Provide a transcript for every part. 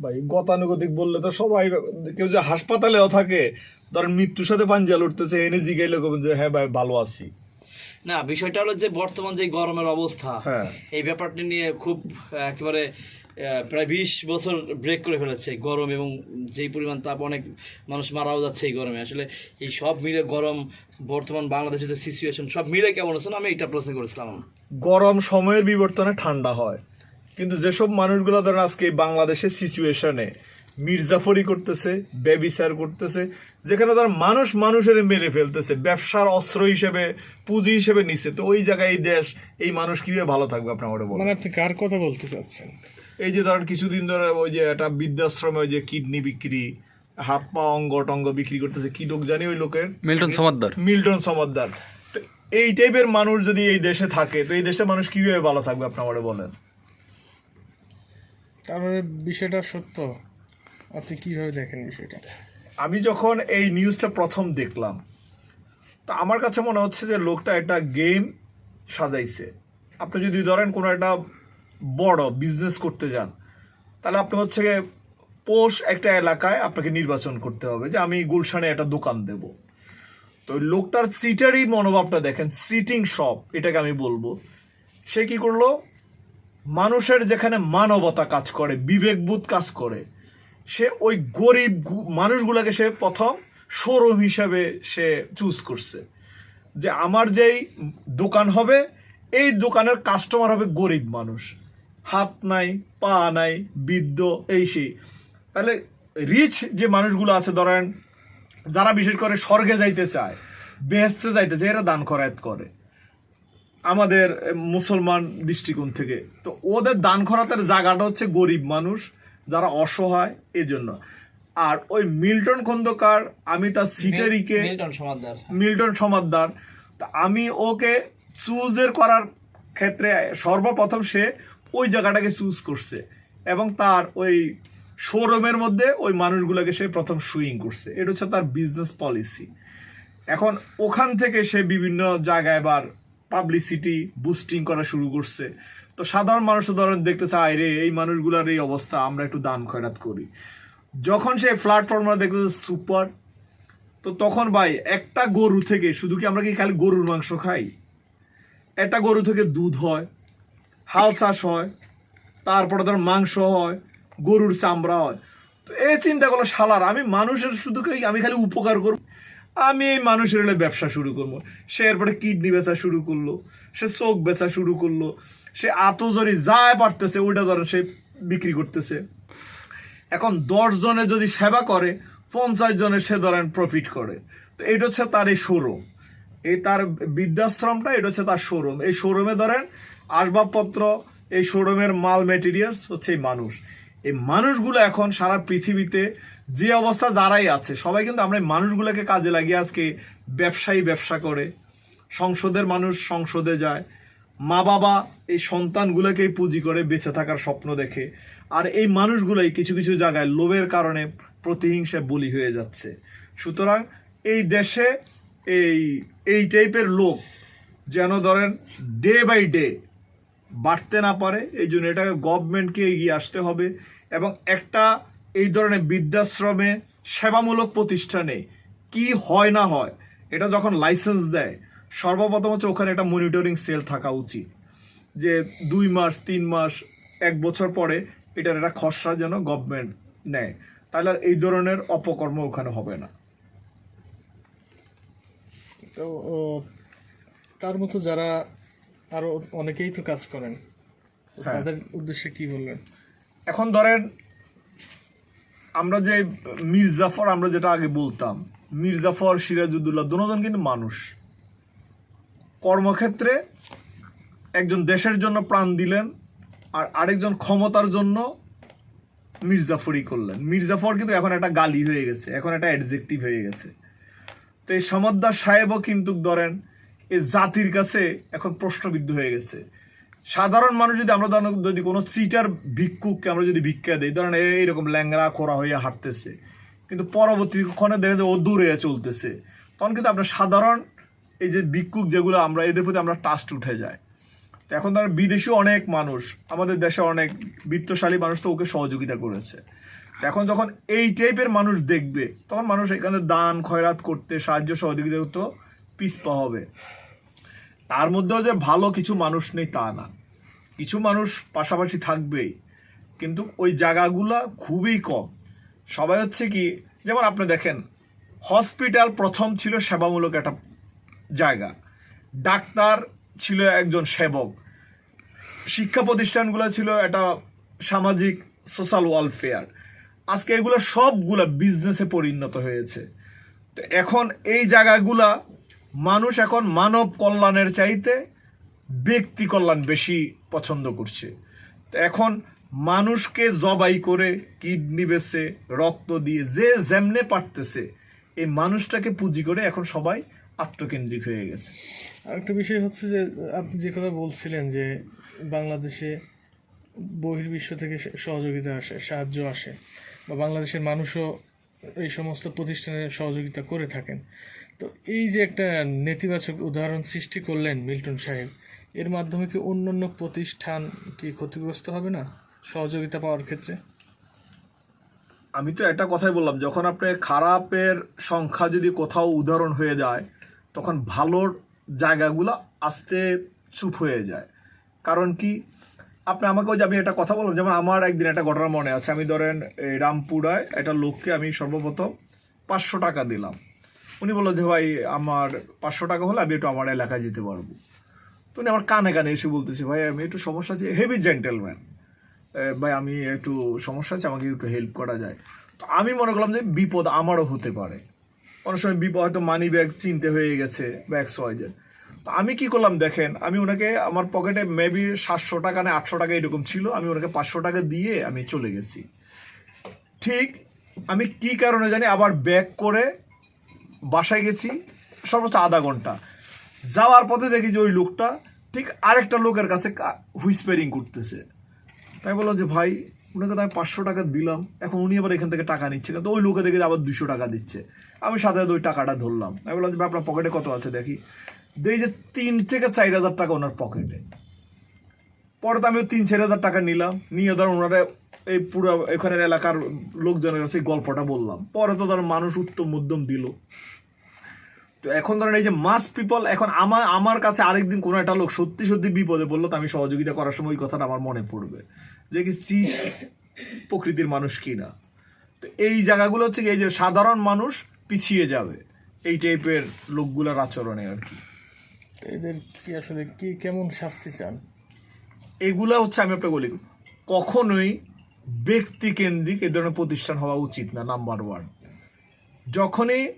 ভাই গতানুগতিক বললে তো সবাই কেউ যে হাসপাতালেও থাকে ধরেন মৃত্যুর সাথে পাঞ্জা লড়তেছে এনে জিগাইলে কবেন যে হ্যাঁ ভাই ভালো আছি। না বিষয়টা হলো যে বর্তমান যে গরমের অবস্থা হ্যাঁ। এই ব্যাপারটি নিয়ে খুব একেবারে প্রায় বিশ বছর ব্রেক করে ফেলেছে গরম এবং যেই পরিমাণ তাপ অনেক মানুষ মারাও যাচ্ছে এই গরমে। আসলে এই সব মিলে গরম বর্তমান বাংলাদেশের যে সিচুয়েশন সব মিলে কেমন আছে না আমি এটা প্রশ্ন করেছিলাম। গরম সময়ের বিবর্তনে ঠান্ডা হয়। কিন্তু যেসব মানুষগুলো ধরেন আজকে বাংলাদেশের সিচুয়েশনে মির্জাফরি করতেছে ব্যবিচার করতেছে যেখানে ধর মানুষ মানুষের মেরে ফেলতেছে ব্যবসার অস্ত্র হিসেবে পুঁজি হিসেবে নিচ্ছে তো ওই জায়গায় এই দেশ এই মানুষ কীভাবে ভালো থাকবে আপনার ওটা বলেন। মানে আপনি কার কথা বলতে চাচ্ছেন? এই যে ধরেন কিছুদিন ধরে ওই যে একটা বৃদ্ধাশ্রমে ওই যে কিডনি বিক্রি হাত পা অঙ্গ টঙ্গ বিক্রি করতেছে কি লোক জানি ওই লোকের? মিল্টন সমাদ্দার। মিল্টন সমাদ্দার। তো এই টাইপের মানুষ যদি এই দেশে থাকে তো এই দেশের মানুষ কীভাবে ভালো থাকবে আপনি আমাকে বলেন? তারপরে বিষয়টা সত্য? আপনি কীভাবে দেখেন বিষয়টা? আমি যখন এই নিউজটা প্রথম দেখলাম, তা আমার কাছে মনে হচ্ছে যে লোকটা একটা গেম সাজাইছে। আপনি যদি ধরেন কোনো একটা বড় বিজনেস করতে যান, তাহলে আপনি হচ্ছে পোষ একটা এলাকায় আপনাকে নির্বাচন করতে হবে যে আমি গুলশানে একটা দোকান দেব। তো লোকটার সিটারই মনোভাবটা দেখেন সিটিং শপ এটাকে আমি বলব। সে কি করল? মানুষের যেখানে মানবতা কাজ করে, বিবেকবোধ কাজ করে, সে ওই গরিব মানুষগুলোকে সে প্রথম শোরুম হিসাবে সে চুজ করছে। যে আমার যেই দোকান হবে, এই দোকানের কাস্টমার হবে গরিব মানুষ। হাত নাই, পা নাই, বৃদ্ধ, এই সেই। তাহলে রিচ যে মানুষগুলো আছে, ধরেন, যারা বিশেষ করে স্বর্গে যাইতে চায়, বেহেস্তে যাইতে চায়, এরা দান খরায়াত করে। আমাদের মুসলমান দৃষ্টিকোণ থেকে। তো ওদের দান খরাতের জায়গাটা হচ্ছে গরিব মানুষ যারা অসহায় এজন্য। আর ওই মিল্টন খন্দকার আমি তার সিটারিকে মিল্টন সমাদদার। আমি ওকে চুজের করার ক্ষেত্রে সর্বপ্রথম সে ওই জায়গাটাকে চুজ করছে। এবং তার ওই শোরুমের মধ্যে ওই মানুষগুলোকে সে প্রথম সুইং করছে। এটা হচ্ছে তার বিজনেস পলিসি এখন ওখান থেকে সে বিভিন্ন জায়গায় এবার পাবলিসিটি বুস্টিং করা শুরু করছে। তো সাধারণ মানুষ ধরেন দেখতে চায় রে, এই মানুষগুলোর এই অবস্থা, আমরা একটু দান খয়রাত করি। যখন সে প্ল্যাটফর্মে দেখতে সুপার তো তখন ভাই একটা গরু থেকে, শুধু কি আমরা কি খালি গরুর মাংস খাই? একটা গরু থেকে দুধ হয়, হাল চাষ হয়, তারপরে ধর মাংস হয়, গরুর চামড়া হয়। তো এই চিন্তা করল শালার, আমি মানুষের শুধু আমি খালি উপকার করব? আমি এই মানুষের হলে ব্যবসা শুরু করব। সে এরপরে কিডনি বেচা শুরু করল, সে চোখ বেচা শুরু করল, সে আতজরি যায় পারতেছে ওইটা ধরেন সে বিক্রি করতেছে। এখন দশ জনে যদি সেবা করে, পঞ্চাশ জনে সে ধরেন প্রফিট করে। তো এটা হচ্ছে তার এই শোরুম এই তার বৃদ্ধাশ্রমটা, এটা হচ্ছে তার শোরুম এই শোরুমে ধরেন আসবাবপত্র, এই শোরুমের মাল মেটেরিয়ালস হচ্ছে এই মানুষ। এই মানুষগুলো এখন সারা পৃথিবীতে যে অবস্থা যারাই আছে, সবাই কিন্তু আমরা মানুষগুলোকে কাজে লাগিয়ে আজকে ব্যবসায়ী ব্যবসা করে, সংসদের মানুষ সংসদে যায়, মা বাবা এই সন্তানগুলোকেই পুঁজি করে বেঁচে থাকার স্বপ্ন দেখে, আর এই মানুষগুলোই কিছু কিছু জায়গায় লোভের কারণে প্রতিহিংসায় বলি হয়ে যাচ্ছে। সুতরাং এই দেশে এই এই টাইপের লোক যেন ধরেন ডে বাই ডে বাড়তে না পারে, এই জন্য এটাকে গভর্নমেন্টকে এগিয়ে আসতে হবে এবং একটা এই ধরনের বৃদ্ধাশ্রমে সেবামূলক প্রতিষ্ঠানে কি হয় না হয় এটা যখন লাইসেন্স দেয় সর্বপ্রথম হচ্ছে ওখানে একটা মনিটরিং সেল থাকা উচিত। যে দুই মাস তিন মাস এক বছর পরে এটার একটা খসড়া যেন গভর্নমেন্ট নেয়। তাহলে আর এই ধরনের অপকর্ম ওখানে হবে না। তো তার মতো যারা আরও অনেকেই তো কাজ করেন হ্যাঁ। তাদের উদ্দেশ্যে কি বললেন এখন ধরেন আমরা যে মির্জাফর আমরা যেটা আগে বলতাম মির্জাফর সিরাজউদ্দৌলা দুজন কিন্তু মানুষ। কর্মক্ষেত্রে একজন দেশের জন্য প্রাণ দিলেন আর আরেকজন ক্ষমতার জন্য মির্জাফরই করলেন। মির্জাফর কিন্তু এখন একটা গালি হয়ে গেছে, এখন একটা অ্যাডজেক্টিভ হয়ে গেছে। তো এই সমদ্দার সাহেবও কিন্তু ধরেন এই জাতির কাছে এখন প্রশ্নবিদ্ধ হয়ে গেছে। সাধারণ মানুষ যদি আমরা ধরেন যদি কোনো চিটার ভিক্ষুককে আমরা যদি ভিক্ষা দিই, ধরেন এই- এইরকম ল্যাংরা খোরা হয়ে হাঁটতেছে, কিন্তু পরবর্তী ক্ষণে দেখে যে ও দূরে চলতেছে। তখন কিন্তু আপনার সাধারণ এই যে ভিক্ষুক যেগুলো আমরা, এদের প্রতি আমরা টাস্ট উঠে যায়। তো এখন তার বিদেশি অনেক মানুষ, আমাদের দেশে অনেক বিত্তশালী মানুষ তো ওকে সহযোগিতা করেছে। এখন যখন এই টাইপের মানুষ দেখবে, তখন মানুষ এখানে দান, খয়রাত করতে সাহায্য, সহযোগিতা করতে পিছপা হবে। তার মধ্যেও যে ভালো কিছু মানুষ নেই তা না। কিছু মানুষ পাশাপাশি থাকবেই, কিন্তু ওই জায়গাগুলা খুবই কম। সবাই হচ্ছে কি, যেমন আপনি দেখেন, হসপিটাল প্রথম ছিল সেবামূলক একটা জায়গা। ডাক্তার ছিল একজন সেবক। শিক্ষা প্রতিষ্ঠানগুলো ছিল একটা সামাজিক সোশ্যাল ওয়েলফেয়ার আজকে এগুলো সবগুলা বিজনেসে পরিণত হয়েছে। তো এখন এই জায়গাগুলা মানুষ এখন মানব কল্যাণের চাইতে ব্যক্তি কল্যাণ বেশি পছন্দ করছে। এখন মানুষকে জবাই করে কিডনি বেছে রক্ত দিয়ে, যে যেমনে পারতেছে, এই মানুষটাকে পুঁজি করে এখন সবাই আত্মকেন্দ্রিক হয়ে গেছে। আরেকটা বিষয় হচ্ছে যে, আপনি যে কথা বলছিলেন যে, বাংলাদেশে বহির্বিশ্ব থেকে সহযোগিতা আসে, সাহায্য আসে, বা বাংলাদেশের মানুষও এই সমস্ত প্রতিষ্ঠানে সহযোগিতা করে থাকেন। তো এই যে একটা নেতিবাচক উদাহরণ সৃষ্টি করলেন মিল্টন সাহেব, এর মাধ্যমে কি অন্যান্য প্রতিষ্ঠান কি ক্ষতিগ্রস্ত হবে না সহযোগিতা পাওয়ার ক্ষেত্রে? আমি তো একটা কথাই বললাম, যখন আপনি খারাপের সংখ্যা যদি কোথাও উদাহরণ হয়ে যায়, তখন ভালোর জায়গাগুলো আস্তে চুপ হয়ে যায়। কারণ কি? আপনি আমাকেও যে আমি একটা কথা বললাম, যেমন আমার একদিন একটা ঘটনা মনে আছে। আমি ধরেন, এই রামপুরায় একটা লোককে আমি সর্বপ্রথম পাঁচশো টাকা দিলাম। উনি বলল যে, ভাই, আমার পাঁচশো টাকা হলে আমি একটু আমার এলাকায় যেতে পারব। তো উনি আমার কানে কানে এসে বলতেছে, ভাই, আমি একটু সমস্যা আছে হেভি জেন্টেলম্যান ভাই, আমি একটু সমস্যা আছে, আমাকে একটু হেল্প করা যায়। তো আমি মনে করলাম যে, বিপদ আমারও হতে পারে। অনেক সময় বিপদ হয়তো মানি ব্যাগ চিনতে হয়ে গেছে ব্যাগ সয়েজের তো আমি কি করলাম দেখেন, আমি ওনাকে আমার পকেটে মেবি সাতশো টাকা না আটশো টাকা এরকম ছিল, আমি ওনাকে পাঁচশো টাকা দিয়ে আমি চলে গেছি। ঠিক, আমি কি কারণে জানি, আবার ব্যাক করে বাসায় গেছি, সর্বোচ্চ আধা ঘণ্টা। যাওয়ার পথে দেখি যে ওই লোকটা, ঠিক আরেকটা লোকের কাছে হুইসপেরিং করতেছে। তাই বললাম যে, ভাই, ওনাকে তো আমি পাঁচশো টাকা দিলাম, এখন উনি আবার এখান থেকে টাকা নিচ্ছে কিন্তু ওই লোকে দেখে আবার দুশো টাকা দিচ্ছে। আমি সাথে সাথে ওই টাকাটা ধরলাম। আমি বললাম যে আপনার পকেটে কত আছে দেখি? দেখি যে তিন থেকে চার হাজার টাকা ওনার পকেটে। পরে তো আমি ওই তিন, চার হাজার টাকা নিলাম। নিয়ে ধর ওনারা এই পুরো এখানের এলাকার লোকজনের এই গল্পটা বললাম। পরে তো ধর মানুষ উত্তম মধ্যম দিল। তো এখন ধরেন এই যে মাস পিপল, এখন আমার আমার কাছে আরেকদিন কোনো একটা লোক সত্যি সত্যি বিপদে পড়ল, তো আমি সহযোগিতা করার সময় ওই কথাটা আমার মনে পড়বে। যে কি চি প্রকৃতির মানুষ কি না? তো এই জায়গাগুলো হচ্ছে কি, এই যে সাধারণ মানুষ পিছিয়ে যাবে। এই টাইপের লোকগুলোর আচরণে আর কি। এদের কি আসলে, কি, কেমন শাস্তি চান? এগুলা হচ্ছে আমি আপনাকে বলি, কখনোই ব্যক্তি কেন্দ্রিক এ ধরনের প্রতিষ্ঠান হওয়া উচিত না নাম্বার ওয়ান যখনই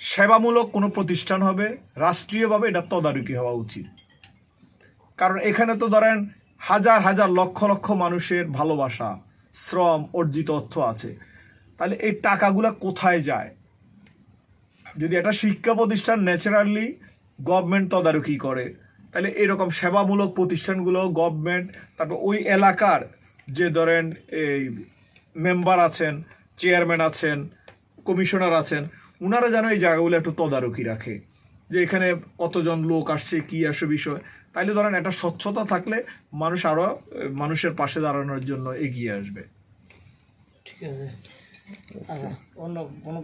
সেবামূলক কোনো প্রতিষ্ঠান হবে, রাষ্ট্রীয়ভাবে এটা তদারকি হওয়া উচিত। কারণ এখানে তো ধরেন হাজার হাজার লক্ষ লক্ষ মানুষের ভালোবাসা, শ্রম, অর্জিত অর্থ আছে। তাহলে এই টাকাগুলো কোথায় যায়? যদি একটা শিক্ষা প্রতিষ্ঠান ন্যাচারালি গভর্নমেন্ট তদারকি করে। তাহলে এরকম সেবামূলক প্রতিষ্ঠানগুলো গভর্নমেন্ট তারপর ওই এলাকার যে ধরেন এই মেম্বার আছেন চেয়ারম্যান আছেন কমিশনার আছেন ওনারা যেন এই জায়গাগুলো একটু তদারকি রাখে। যে এখানে কতজন লোক আসছে, কি আসে বিষয়। তাইলে ধরেন একটা স্বচ্ছতা থাকলে মানুষ আরও মানুষের পাশে দাঁড়ানোর জন্য এগিয়ে আসবে। ঠিক আছে। আচ্ছা অন্য কোনো